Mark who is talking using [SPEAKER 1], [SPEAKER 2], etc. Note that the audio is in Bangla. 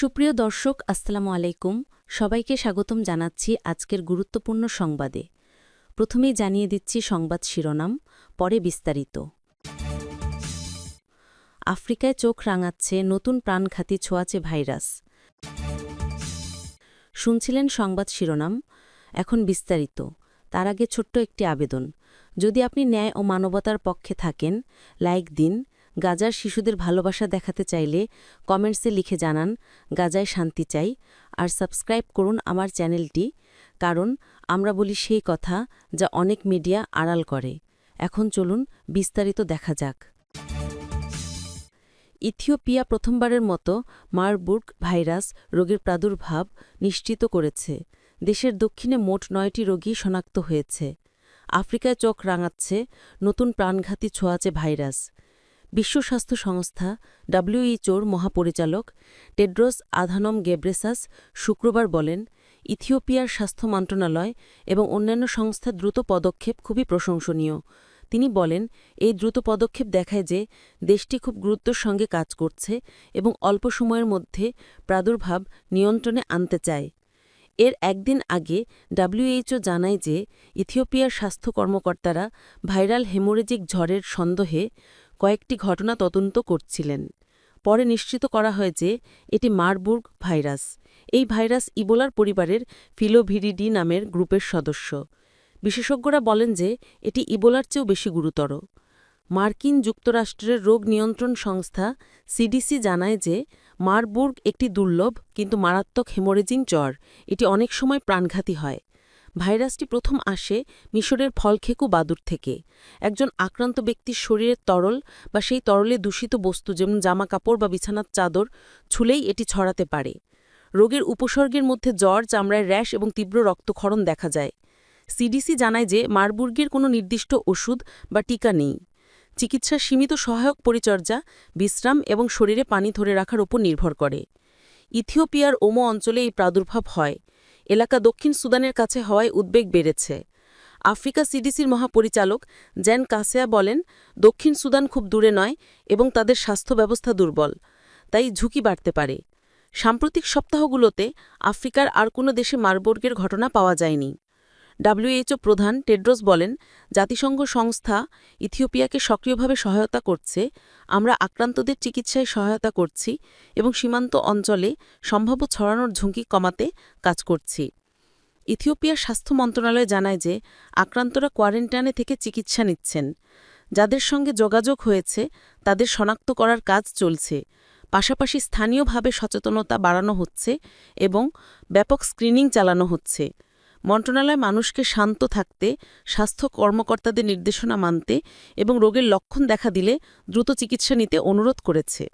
[SPEAKER 1] সুপ্রিয় দর্শক, আসসালামু আলাইকুম। সবাইকে স্বাগতম জানাচ্ছি আজকের গুরুত্বপূর্ণ সংবাদে। প্রথমেই জানিয়ে দিচ্ছি সংবাদ শিরোনাম, পরে বিস্তারিত। আফ্রিকায় চোখ রাঙাচ্ছে নতুন প্রাণঘাতী ছোঁয়াচে ভাইরাস। শুনছিলেন সংবাদ শিরোনাম, এখন বিস্তারিত। তার আগে ছোট্ট একটি আবেদন। যদি আপনি ন্যায় ও মানবতার পক্ষে থাকেন, লাইক দিন গাজার শিশুদের ভালোবাসা দেখাতে চাইলে কমেন্টসে লিখে জানান, গাজায় শান্তি চাই। আর সাবস্ক্রাইব করুন আমার চ্যানেলটি, কারণ আমরা বলি সেই কথা যা অনেক মিডিয়া আড়াল করে। এখন চলুন বিস্তারিত দেখা যাক। ইথিওপিয়া প্রথমবারের মতো মারবুর্গ ভাইরাস রোগের প্রাদুর্ভাব নিশ্চিত করেছে। দেশের দক্ষিণে মোট নয়টি রোগী শনাক্ত হয়েছে। আফ্রিকায় চোখ রাঙাচ্ছে নতুন প্রাণঘাতী ছোঁয়াচে ভাইরাস। বিশ্ব স্বাস্থ্য সংস্থা ডব্লিউইচওর মহাপরিচালক টেড্রোস আধানম গেব্রেসাস শুক্রবার বলেন, ইথিওপিয়ার স্বাস্থ্য মন্ত্রণালয় এবং অন্যান্য সংস্থা দ্রুত পদক্ষেপ খুবই প্রশংসনীয়। তিনি বলেন, এই দ্রুত পদক্ষেপ দেখায় যে দেশটি খুব গুরুত্বর সঙ্গে কাজ করছে এবং অল্প সময়ের মধ্যে প্রাদুর্ভাব নিয়ন্ত্রণে আনতে চায়। এর একদিন আগে ডাব্লিউএইচও জানায় যে ইথিওপিয়ার স্বাস্থ্য কর্মকর্তারা ভাইরাল হেমোরেজিক ঝড়ের সন্দেহে কয়েকটি ঘটনা তদন্ত করছিলেন। পরে নিশ্চিত করা হয় যে এটি মারবুর্গ ভাইরাস। এই ভাইরাস ইবোলার পরিবারের ফিলোভিরিডি নামের গ্রুপের সদস্য। বিশেষজ্ঞরা বলেন যে এটি ইবোলার চেয়েও বেশি গুরুতর। মার্কিন যুক্তরাষ্ট্রের রোগ নিয়ন্ত্রণ সংস্থা সিডিসি জানায় যে মারবুর্গ একটি দুর্লভ কিন্তু মারাত্মক হেমোরেজিং জ্বর। এটি অনেক সময় প্রাণঘাতী হয়। ভাইরাসটি প্রথম আসে মিশরের ফলখেকু বাদুর থেকে। একজন আক্রান্ত ব্যক্তির শরীরের তরল বা সেই তরলে দূষিত বস্তু যেমন জামা কাপড় বা বিছানার চাদর ছুলেই এটি ছড়াতে পারে। রোগের উপসর্গের মধ্যে জ্বর, চামড়ায় র্যাশ এবং তীব্র রক্তক্ষরণ দেখা যায়। সিডিসি জানায় যে মারবুর্গের কোনো নির্দিষ্ট ওষুধ বা টিকা নেই। চিকিৎসার সীমিত সহায়ক পরিচর্যা, বিশ্রাম এবং শরীরে পানি ধরে রাখার উপর নির্ভর করে। ইথিওপিয়ার ওমো অঞ্চলে এই প্রাদুর্ভাব হয়। এলাকা দক্ষিণ সুদানের কাছে হওয়ায় উদ্বেগ বেড়েছে। আফ্রিকা সিডিসির মহাপরিচালক জ্যান কাসেয়া বলেন, দক্ষিণ সুদান খুব দূরে নয় এবং তাদের স্বাস্থ্য ব্যবস্থা দুর্বল, তাই ঝুঁকি বাড়তে পারে। সাম্প্রতিক সপ্তাহগুলোতে আফ্রিকার আর কোনো দেশে মারবর্গের ঘটনা পাওয়া যায়নি। ডাব্লিউএইচও প্রধান টেড্রোস বলেন, জাতিসংঘ সংস্থা ইথিওপিয়াকে সক্রিয়ভাবে সহায়তা করছে, আমরা আক্রান্তদের চিকিৎসায় সহায়তা করছি এবং সীমান্ত অঞ্চলে সম্ভাব্য ছড়ানোর ঝুঁকি কমাতে কাজ করছি। ইথিওপিয়ার স্বাস্থ্য মন্ত্রণালয় জানায় যে, আক্রান্তরা কোয়ারেন্টাইনে থেকে চিকিৎসা নিচ্ছেন। যাদের সঙ্গে যোগাযোগ হয়েছে, তাদের শনাক্ত করার কাজ চলছে। পাশাপাশি স্থানীয়ভাবে সচেতনতা বাড়ানো হচ্ছে এবং ব্যাপক স্ক্রিনিং চালানো হচ্ছে। মন্ত্রণালয় মানুষকে শান্ত থাকতে, স্বাস্থ্য কর্মকর্তাদের নির্দেশনা মানতে এবং রোগের লক্ষণ দেখা দিলে দ্রুত চিকিৎসা নিতে অনুরোধ করেছে।